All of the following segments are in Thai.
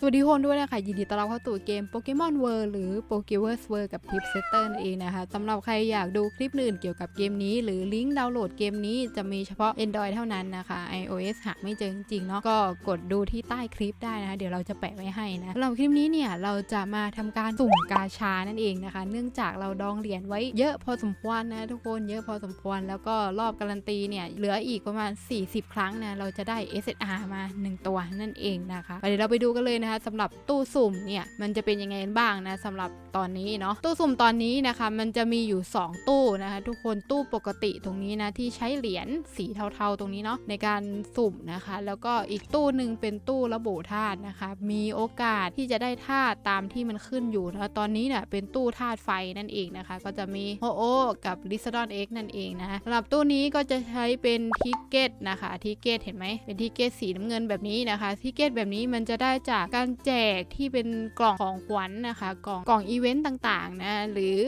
สวัสดีทุกคนด้วยนะคะยินดีต้อนรับเข้าสู่เกม Pokemon World หรือ Pokeverse World กับ Tip Setter นั่นเองนะคะสำหรับใครอยากดูคลิปอื่นเกี่ยวกับเกมนี้ หรือลิงก์ดาวน์โหลดเกมนี้จะมีเฉพาะ Android เท่านั้นนะคะ iOS หาไม่เจอจริงๆเนาะก็กดดูที่ใต้คลิปได้นะคะ เดี๋ยวเราจะแปะไว้ให้นะสำหรับคลิปนี้เนี่ยเราจะมาทำการสุ่มกาชานั่นเองนะคะ เนื่องจากเราดองเหรียญไว้เยอะพอสมควรนะทุกคนเยอะพอสมควร แล้วก็รอบการันตีเนี่ยเหลืออีกประมาณ 40 ครั้งนะเราจะได้ SSR มา 1 ตัวนั่นเองนะคะเดี๋ยวเราไปดูกันเลยนะคะสำหรับตู้สุ่มเนี่ยมันจะเป็นยังไงบ้างนะสำหรับตอนนี้เนาะตู้สุ่มตอนนี้นะคะ มันจะมีอยู่ 2 ตู้นะคะทุกคนตู้ปกติตรงนี้นะที่ใช้เหรียญสีเทาๆตรงนี้เนาะในการสุ่มนะคะ แล้วก็อีกตู้หนึ่งเป็นตู้ระบุธาตุนะคะ มีโอกาสที่จะได้ธาตุตามที่มันขึ้นอยู่นะตอนนี้เนี่ยเป็นตู้ธาตุไฟนั่นเองนะคะ ก็จะมีโฮโอกับลิซดอนเอ็กนั่นเองนะสำหรับตู้นี้ก็จะใช้เป็นทิกเก็ตนะคะทิกเก็ตเห็นไหมเป็นทิกเก็ตสีน้ำเงินแบบนี้นะคะทิกเก็ตแบบนี้มันจะได้จากการแจกที่เป็นกล่องของขวัญนะคะ กล่องกล่องอีเวนต์ต่างๆนะหรือ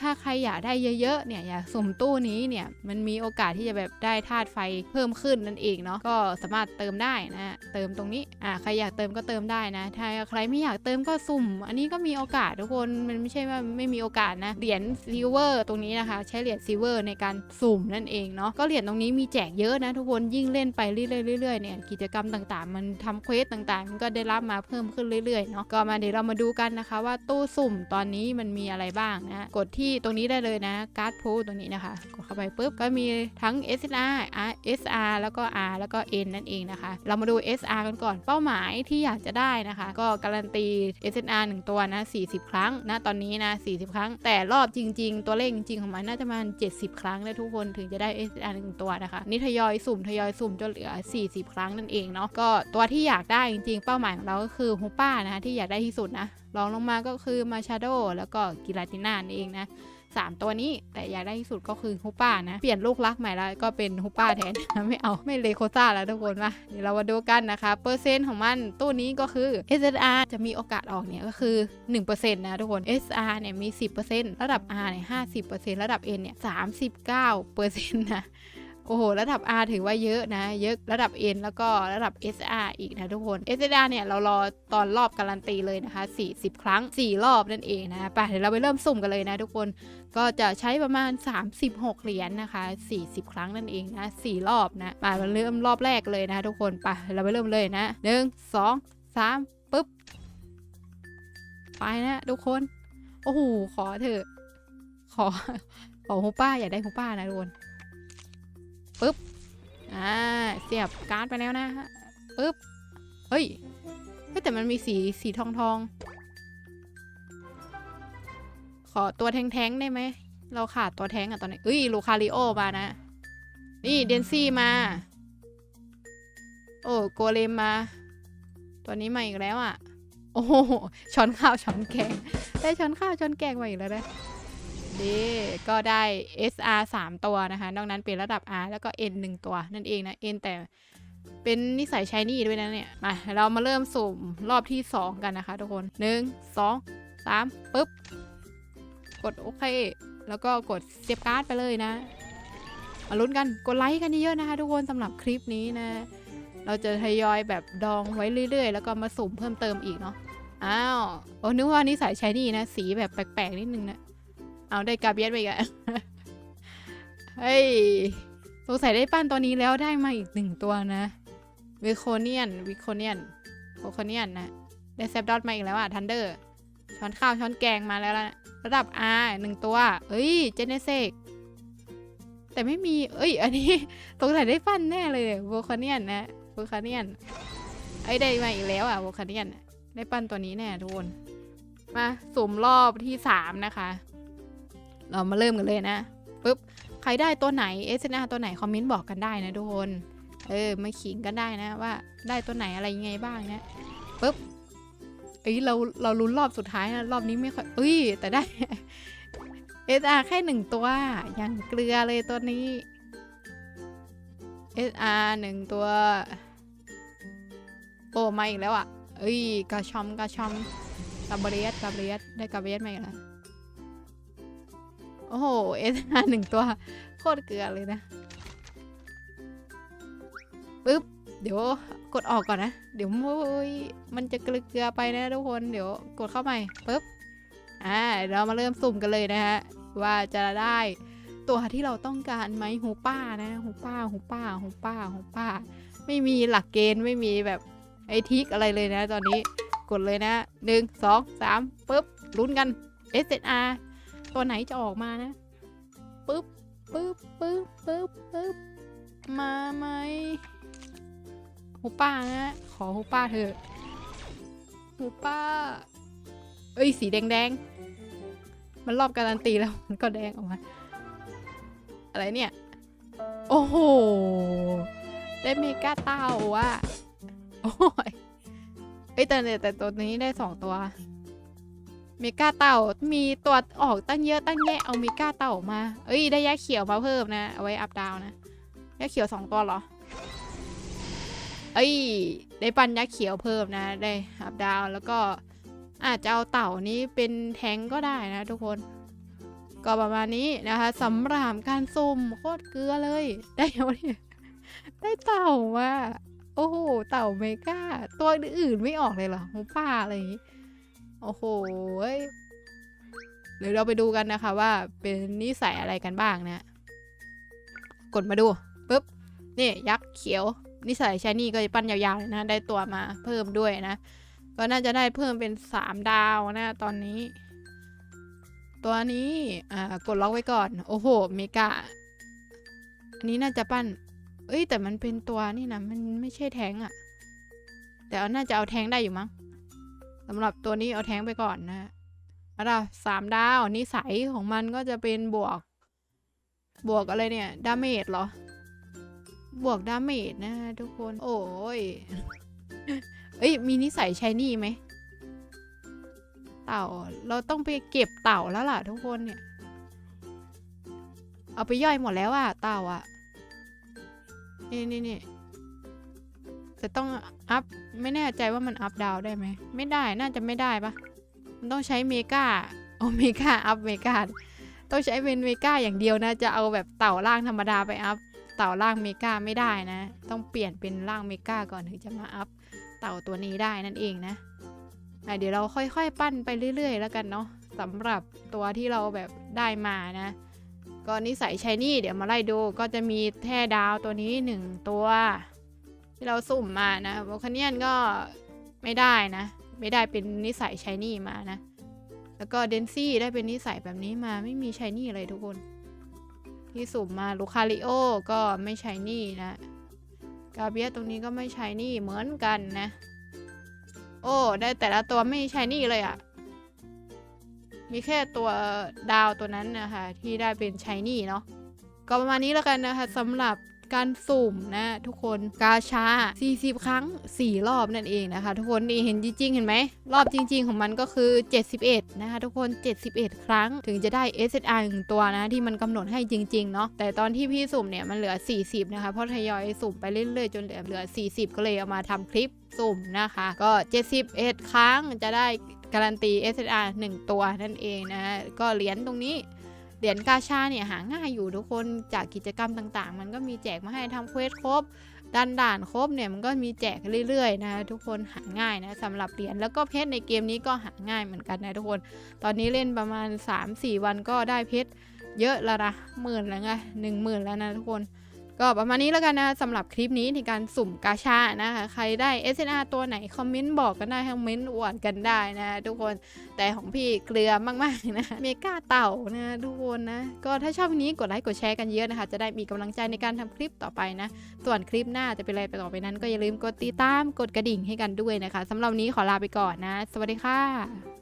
ถ้าใครอยากได้เยอะๆเนี่ยอยากสุ่มตู้นี้เนี่ยมันมีโอกาสที่จะแบบได้ธาตุไฟเพิ่มขึ้นนั่นเองเนาะก็สามารถเติมได้นะเติมตรงนี้อ่าใครอยากเติมก็เติมได้นะ ถ้าใครไม่อยากเติมก็สุ่ม อันนี้ก็มีโอกาสทุกคนมันไม่ใช่ว่าไม่มีโอกาสนะเหรียญซิลเวอร์ตรงนี้นะคะ ใช้เหรียญซิลเวอร์ในการสุ่มนั่นเองเนาะก็เหรียญตรงนี้มีแจกเยอะนะทุกคนยิ่งเล่นไปเรื่อยๆเรื่อยๆเนี่ยกิจกรรมต่างๆ มันทำเควสต่างๆ มันก็ได้รับมาเพิ่มขึ้นเรื่อยๆเนาะก็มาเดี๋ยวเรามาดูกันนะคะ ว่าตู้สุ่มตอนนี้มันมีอะไรบ้างนะกดที่ตรงนี้ได้เลยนะการ์ดพูตรงนี้นะคะ กดเข้าไปปุ๊บก็มีทั้ง SR R SR แล้วก็ R แล้วก็ N นั่นเองนะคะ เรามาดู SR กันก่อนเป้าหมายที่อยากจะได้นะคะ ก็การันตี SR 1 ตัวนะ 40 ครั้งนะตอนนี้นะ 40 ครั้ง แต่รอบจริง ๆ ตัวเลขจริงๆของมันน่าจะประมาณ70 ครั้งเลยทุกคนถึงจะได้ SR 1 ตัวนะคะ นี่ทยอยสุ่มทยอยสุ่มจนเหลือ 40 ครั้งนั่นเองเนาะก็ตัวที่อยากได้จริงๆ เป้าหมายของเราก็คือฮูป้านะคะที่อยากได้ที่สุดนะรองลงมาก็คือมาชาโดแล้วก็กิราติน่านั่เองนะสามตัวนี้แต่อยากได้ที่สุดก็คือฮุป้านะ เปลี่ยนลูกรักใหม่แล้วก็เป็นฮุป้าแทน ไม่เอาไม่เลโคซ่าแล้วทุกคนมาเดี๋ยวเรามาดูกันนะคะ เปอร์เซ็นต์ของมันตู้นี้ก็คือ SSR จะมีโอกาสออกเนี่ยก็คือ 1%นะทุกคน SR เนี่ยมี 10%ระดับ R เนี่ย50%ระดับ N เนี่ย39%นะ อ้โห ระดับ R ถือว่าเยอะนะ เยอะระดับ N แล้วก็ระดับ SR อีกนะทุกคน SR เนี่ย เรารอตอนรอบการันตีเลยนะคะ 40 ครั้ง 4 รอบนั่นเองนะไปเดี๋ยวเราไปเริ่มสุ่มกันเลยนะทุกคนก็จะใช้ประมาณ 36 เหรียญนนะคะ 40 ครั้งนั่นเองนะ 4 รอบนะไปมาเริ่มรอบแรกเลยนะทุกคนไปเราไปเริ่มเลยนะหนึ่งสองสามปึ๊บไปนะทุกคนโอ้โหขอเถอะขอขอฮูป้าอยากได้ฮูป้านะทุกคน ปึ๊บ อ่า เสียบการ์ดไปแล้วนะฮะ ปึ๊บ เฮ้ย เฮ้ยแต่มันมีสีสีทองทอง ขอตัวแทงๆได้ไหม เราขาดตัวแทงอะตอนนี้เอ้ย ลูคาริโอมานะ นี่เดนซี่มา โอ้โกเลมมา ตัวนี้มาอีกแล้วอะโอ้โหช้อนข้าวช้อนแกง ได้ช้อนข้าวช้อนแกงมาอีกแล้วนะ ดีก็ได้ SR 3 ตัวนะคะ นอกนั้นเป็นระดับ R แล้วก็ N 1 ตัวนั่นเองนะ N แต่เป็นนิสัยชายนี่ด้วยนะเนี่ย มาเรามาเริ่มสุ่มรอบที่ 2 กันนะคะทุกคน 1 2 3ปึ๊บ กดโอเค แล้วก็กดเสียบการ์ดไปเลยนะ มาลุ้นกัน กดไลค์กันเยอะๆนะคะ ทุกคนสำหรับคลิปนี้นะ เราจะทยอยแบบดองไว้เรื่อยๆ แล้วก็มาสุ่มเพิ่มเติมอีกเนาะ อ้าว โอ้นึกว่านิสัยชายนี่นะ สีแบบแปลกๆนิดนึงนะ เอาได้กาเบียสไปอีกอะเฮ้ย สงสัยได้ปั้นตัวนี้แล้วได้มาอีกหนึ่งตัวนะ วิโคเนียน วิโคเนียนโคเนียนนะ ได้เซฟดอทมาอีกแล้วอะทันเดอร์ ช้อนข้าวช้อนแกงมาแล้วนะระดับ R หนึ่งตัว เอ้ย เจเนเซกแต่ไม่มี เอ้ย อันนี้สงสัยได้ปั้นแน่เลยโวคาเนียนนะโวคาเนียนไอ้ได้มาอีกแล้วอะโวคาเนียนได้ปั้นตัวนี้แน่ทุกคนมาสุ่มรอบที่สามนะคะ เรามาเริ่มกันเลยนะปุ๊บใครได้ตัวไหน s อ r ตัวไหนคอมเมนต์บอกกันได้นะทุกคนเออมาขิงกันได้นะว่าได้ตัวไหนอะไรยังไงบ้างเนี่ยปุ๊บเอ้ยเราเราลุ้นรอบสุดท้ายนะรอบนี้ไม่ค่อยเอ้ยแต่ได้ SR แค่หนึ่งตัวยังเกลือเลยตัวนี้ SR หนึ่งตัวโอ้มาอีกแล้วอะเอ้ยกาชอมกาชอมกาเบรียสกาเบรียสได้กาเบรียสมาอีกแล้ว โอ้โหเอสหนึ่งตัว โคตรเกลือเลยนะปึ๊บ เดี๋ยวกดออกก่อนนะ เดี๋ยวโอ้ยมันจะเกลือไปนะทุกคน เดี๋ยวกดเข้าใหม่ปุ๊บ อ่า เรามาเริ่มสุ่มกันเลยนะฮะ ว่าจะได้ตัวที่เราต้องการไหมหูป้านะหูป้าหูป้าหูป้าหูป้า ไม่มีหลักเกณฑ์ไม่มีแบบไอทิกอะไรเลยนะ ตอนนี้กดเลยนะหนึ่งสองสามปุ๊บลุ้นกัน SNR ตัวไหนจะออกมานะปุ๊บปุ๊บปุ๊บปุ๊บปุ๊บมาไหมหูป้านะ ขอหูป้าเถอะหูป้า เอ้ย สีแดงแดงมันรอบการันตีแล้ว มันก็แดงออกมา อะไรเนี่ย โอ้โห ได้เมกาเต้าว่ะโอ้ย เอ้ยแต่แต่แต่ตัวนี้ได้สองตัว เมกาเต่ามีตัวออกตั้งเยอะตั้งแยะเอาเมกาเต่ามา เอ้ยได้ยาเขียวมาเพิ่มนะ เอาไว้อัพดาวนะยาเขียวสองตัวเหรอ เอ้ยได้ปันยาเขียวเพิ่มนะ ได้อัพดาวแล้วก็อาจจะเอาเต่านี้เป็นแทงก็ได้นะทุกคน ก็ประมาณนี้นะคะสำหรับการสุ่มโคตรเกลือเลย ได้แล้วเนี่ยได้เต่าว่าโอ้โห เต่าเมกาตัวอื่นไม่ออกเลยเหรอหมูป่าอะไรอย่างงี้ โอ้โหยเดี๋ยวเราไปดูกันนะคะว่าเป็นนิสัยอะไรกันบ้างนะ กดมาดูปุ๊บ นี่ยักษ์เขียว นิสัยชายนี่ก็จะปั้นยาวๆเลยนะ ได้ตัวมาเพิ่มด้วยนะ ก็น่าจะได้เพิ่มเป็นสามดาวนะตอนนี้ ตัวนี้ อ่า กดล็อกไว้ก่อน โอ้โห เมกาอันนี้น่าจะปั้น เอ้ย แต่มันเป็นตัวนี่นะ มันไม่ใช่แทงอะแต่อน่าจะเอาแทงได้อยู่มั้ง สำหรับตัวนี้เอาแทงไปก่อนนะแล้วเราสามดาวนิสัยของมันก็จะเป็นบวก บวกอะไรเนี่ยดาเมจเหรอ บวกดาเมจนะทุกคน โอ้ยเอ้ยมีนิสัยชายนี่ไหมเต่าเราต้องไปเก็บเต่าแล้วล่ะทุกคนเนี่ย เอาไปย่อยหมดแล้วอะเต่าอะนี่นี่นี่ จะต้องอัพไม่แน่ใจว่ามันอัพดาวได้ไหม ไม่ได้น่าจะไม่ได้ปะมันต้องใช้เมกาโอเมกาอัพเมกาต้องใช้เป็นเมกาอย่างเดียวนะ จะเอาแบบเต่าล่างธรรมดาไปอัพเต่าล่างเมกาไม่ได้นะ ต้องเปลี่ยนเป็นล่างเมกาก่อนถึงจะมาอัพเต่าตัวนี้ได้นั่นเองนะเดี๋ยวเราค่อยๆ ปั้นไปเรื่อย ๆ แล้วกันเนาะสำหรับตัวที่เราแบบได้มานะก็นิสัยชายนี่เดี๋ยวมาไล่ดูก็จะมีแท่ดาวตัวนี้หนึ่งตัว ที่เราสุ่มมานะโวคาเนียนก็ไม่ได้นะ ไม่ได้เป็นนิสัยชายนี่มานะ แล้วก็เดนซี่ได้เป็นนิสัยแบบนี้มาไม่มีชายนี่เลยทุกคน ที่สุ่มมาลูคาริโอก็ไม่ชายนี่นะกาเบียตรงนี้ก็ไม่ใช้นี่เหมือนกันนะ โอ้ได้แต่ละตัวไม่ใช้นี่เลยอะ่ะมีแค่ตัวดาวตัวนั้นนะคะที่ได้เป็นใช้นี่เนาะก็ประมาณนี้แล้วกันนะคะสำหรับ การสุ่มนะทุกคนกาชา 40 ครั้ง 4 รอบนั่นเองนะคะ ทุกคนนี่เห็นจริงๆ เห็นไหม รอบจริง ๆ ของมันก็คือ 71 นะคะ ทุกคน 71 ครั้งถึงจะได้ SSR หนึ่งตัวนะ ที่มันกำหนดให้จริงๆเนาะแต่ตอนที่พี่สุ่มเนี่ยมันเหลือ 40 นะคะเพราะทยอยสุ่มไปเรื่อยๆจนเหลือเหลือ 40 ก็เลยเอามาทำคลิปสุ่มนะคะ ก็ 71 ครั้งจะได้การันตี SSR 1 ตัวนั่นเองนะก็เหรียญตรงนี้ เหรียญกาชาเนี่ยหาง่ายอยู่ทุกคนจากกิจกรรมต่างๆ มันก็มีแจกมาให้ทำเควสครบดันด่านครบเนี่ยมันก็มีแจกเรื่อยๆนะทุกคนหาง่ายนะสำหรับเหรียญแล้วก็เพชรในเกมนี้ก็หาง่ายเหมือนกันนะทุกคน ตอนนี้เล่นประมาณ 3-4 วันก็ได้เพชรเยอะแล้วนะหมื่นแล้วไงหนึ่งหมื่นแล้วนะทุกคน ก็ประมาณนี้แล้วกันนะสำหรับคลิปนี้ในการสุ่มกาชานะคะใครได้ SNR ตัวไหนคอมเมนต์บอกกันได้คอมเมนต์อวดกันได้นะทุกคนแต่ของพี่เกลือมากๆนะเมกาเต่านะทุกคนนะก็ถ้าชอบนนี้กดไลค์กดแชร์กันเยอะนะคะ จะได้มีกำลังใจในการทำคลิปต่อไปนะ ส่วนคลิปหน้าจะเป็นอะไรไปต่อไปนั้น ก็อย่าลืมกดติดตามกดกระดิ่งให้กันด้วยนะคะสำหรับนี้ขอลาไปก่อนนะ สวัสดีค่ะ